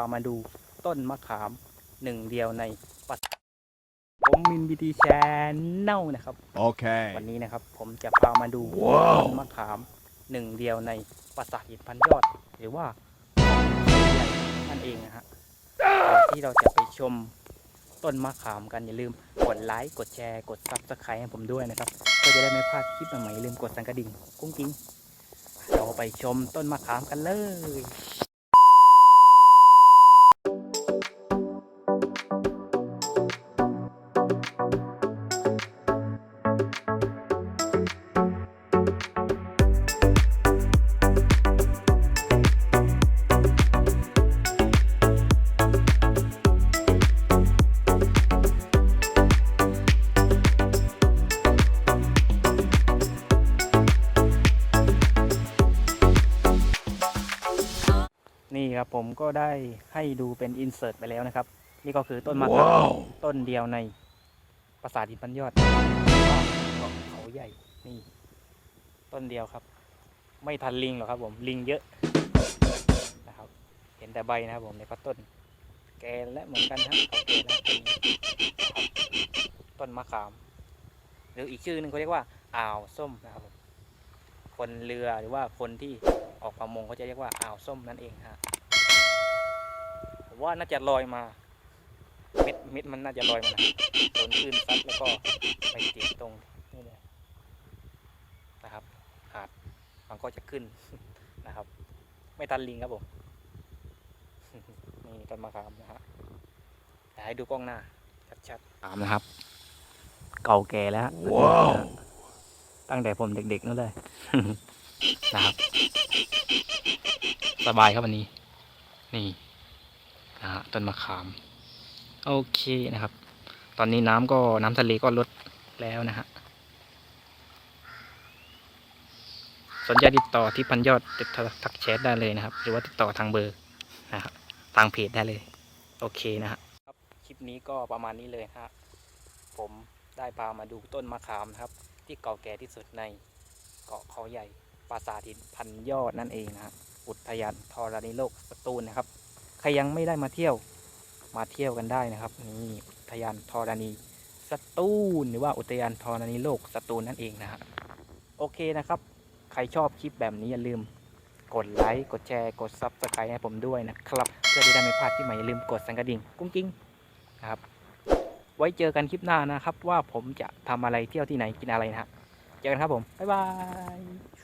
ามาดูต้นมะขามหนึ่งเดียวในปัตผมมินบีทีแชนแนลนะครับ Okay. วันนี้นะครับผมจะพามาดูว้าวต้นมะขามหนึ่งเดียวในปราสาทหินพันยอด หรือว่านั่นเองนะฮะก่อนที่เราจะไปชมต้นมะขามกันอย่าลืมกดไลค์กดแชร์กดซับสไครต์ให้ผมด้วยนะครับเพื่อจะได้ไม่พลาดคลิปใหม่ๆอย่าลืมกดสั่นกระดิ่งกุ้งกิ้งเราไปชมต้นมะขามกันเลย นี่ครับผมก็ได้ให้ดูเป็นอินเสิร์ตไปแล้วนะครับ นี่ก็คือต้นมะขาม Wow. ต้นเดียวในปราสาทหินพันยอดเกาะเขาใหญ่นี่ต้นเดียวครับ ไม่ทันลิงหรอกครับ ผมลิงเยอะนะครับ เห็นแต่ใบนะครับผมในก็ต้น แกและเหมือนกันฮะเขาแกและต้นนี้นะครับต้นมะขาม หรืออีกชื่อหนึ่งเขาเรียกว่าอ่าวส้มนะครับผมคนเรือหรือว่าคนที่ ออกประมงเขาจะเรียกว่าอ่าวส้มนั่นเองฮะผมว่าน่าจะลอยมา เม็ดเม็ดมันน่าจะลอยมานะโดนคลื่นซัดแล้วก็ไปติดตรงนี่เลยนะครับหาดมันก็จะขึ้นนะครับ ไม่ทันลิงครับผมนี่ต้นมะขามนะฮะแต่ให้ดูกล้องหน้า ชัดๆตามนะครับ เก่าแก่แล้วฮะว้าวตั้งแต่ผมเด็กๆนั่นเลย นะครับ สบายครับวันนี้ นี่นะฮะต้นมะขาม โอเคนะครับ ตอนนี้น้ำก็น้ำทะเลก็ลดแล้วนะฮะสนใจติดต่อที่พันยอดติดต่อทักแชทได้เลยนะครับ หรือว่าติดต่อทางเบอร์นะครับทางเพจได้เลย โอเคนะฮะครับคลิปนี้ก็ประมาณนี้เลยฮะผมได้พามาดูต้นมะขามครับ ที่เก่าแก่ที่สุดในเกาะเขาใหญ่ ปราสาทหินพันยอดนั่นเองนะฮะอุทยานธรณีโลกสตูลนะครับ ใครยังไม่ได้มาเที่ยวมาเที่ยวกันได้นะครับนี่อุทยานธรณีสตูลหรือว่าอุทยานธรณีโลกสตูลนั่นเองนะฮะโอเคนะครับ ใครชอบคลิปแบบนี้อย่าลืมกดไลค์กดแชร์กดซับสไครต์ให้ผมด้วยนะครับเพื่อที่ได้ไม่พลาดที่ใหม่อย่าลืมกดสั่นกระดิ่งกุ้งกิ้งนะครับ ไว้เจอกันคลิปหน้านะครับ ว่าผมจะทำอะไรเที่ยวที่ไหนกินอะไรนะฮะเจอกันครับผมบ๊ายบาย